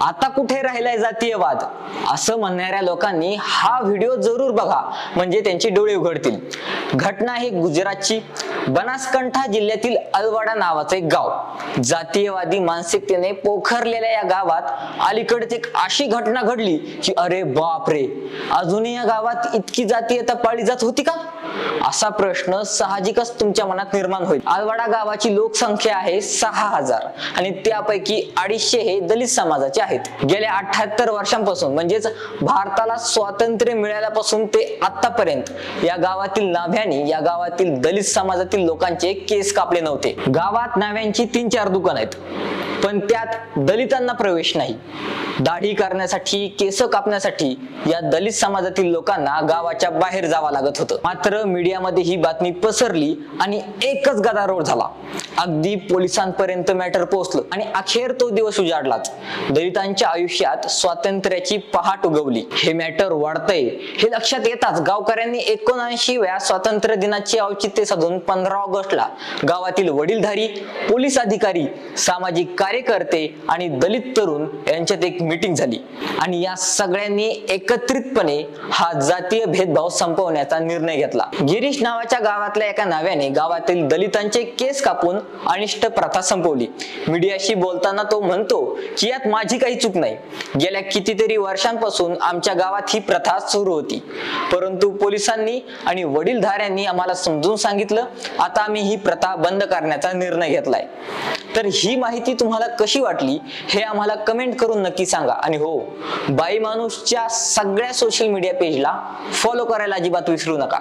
आता कुठे राहिलाय जातीयवाद? असं म्हणणाऱ्या लोकांनी हा व्हिडिओ जरूर बघा म्हणजे त्यांचे डोळे उघडतील. घटना आहे गुजरातची बनासकंठा जिल्ह्यातील अलवाडा नावाचं एक गाव. जातीयवादी मानसिकतेने पोखरलेल्या या गावात अलीकडेच एक अशी घटना घडली की अरे बाप रे अजूनही या गावात इतकी जातीयता पाळली जात होती का? असा प्रश्न साहजिकच तुमच्या मनात निर्माण होईल. आलवाडा गावाची लोकसंख्या आहे सहा हजार आणि त्यापैकी अडीचशे हे दलित समाजाचे आहेत. गेल्या अठ्याहत्तर वर्षांपासून म्हणजेच भारताला स्वातंत्र्य मिळाल्यापासून ते आतापर्यंत या गावातील नाभ्यांनी या गावातील दलित समाजातील लोकांचे केस कापले नव्हते. गावात नाव्यांची तीन चार दुकान आहेत. पण त्यात दलितांना प्रवेश नाही. दाढी करण्यासाठी केस कापण्यासाठी या दलित समाजातील लोकांना गावाच्या बाहेर जावं लागत होतं. मात्र मीडियामध्ये ही बातमी पसरली आणि एकच गदारोळ झाला. अगदी पोलिसांपर्यंत मॅटर पोहोचलं. आणि अखेर तो दिवस उजाडलाच. दलितांच्या आयुष्यात स्वातंत्र्याची पहाट उगवली. हे मॅटर वाढतंय. हे लक्षात येताच गावकऱ्यांनी एकोणऐंशी व्या स्वातंत्र्य दिनाचे औचित्य साधून पंधरा ऑगस्टला गावातील वडीलधारी पोलीस अधिकारी सामाजिक कार्यकर्ते आणि दलित तरुण यांच्यात एक मीटिंग झाली. आणि या सगळ्यांनी एकत्रितपणे हा जातीय भेदभाव संपवण्याचा निर्णय घेतला. गिरीश नावाच्या गावातल्या एका नाव्याने गावातील दलितांचे केस कापून अनिष्ट प्रथा संपवली. मीडियाशी बोलताना तो म्हणतो की यात माझी काही चूक नाही. गेल्या कितीतरी वर्षांपासून आमच्या गावात ही प्रथा सुरू होती. परंतु पोलिसांनी आणि वडीलधाऱ्यांनी आम्हाला समजून सांगितलं आता आम्ही ही प्रथा बंद करण्याचा निर्णय घेतलाय. तर ही माहिती तुम्हाला कशी वाटली हे आम्हाला कमेंट करून नक्की सांगा. आणि हो बाई माणूसच्या सगळ्या सोशल मीडिया पेजला फॉलो करायला अजिबात विसरू नका.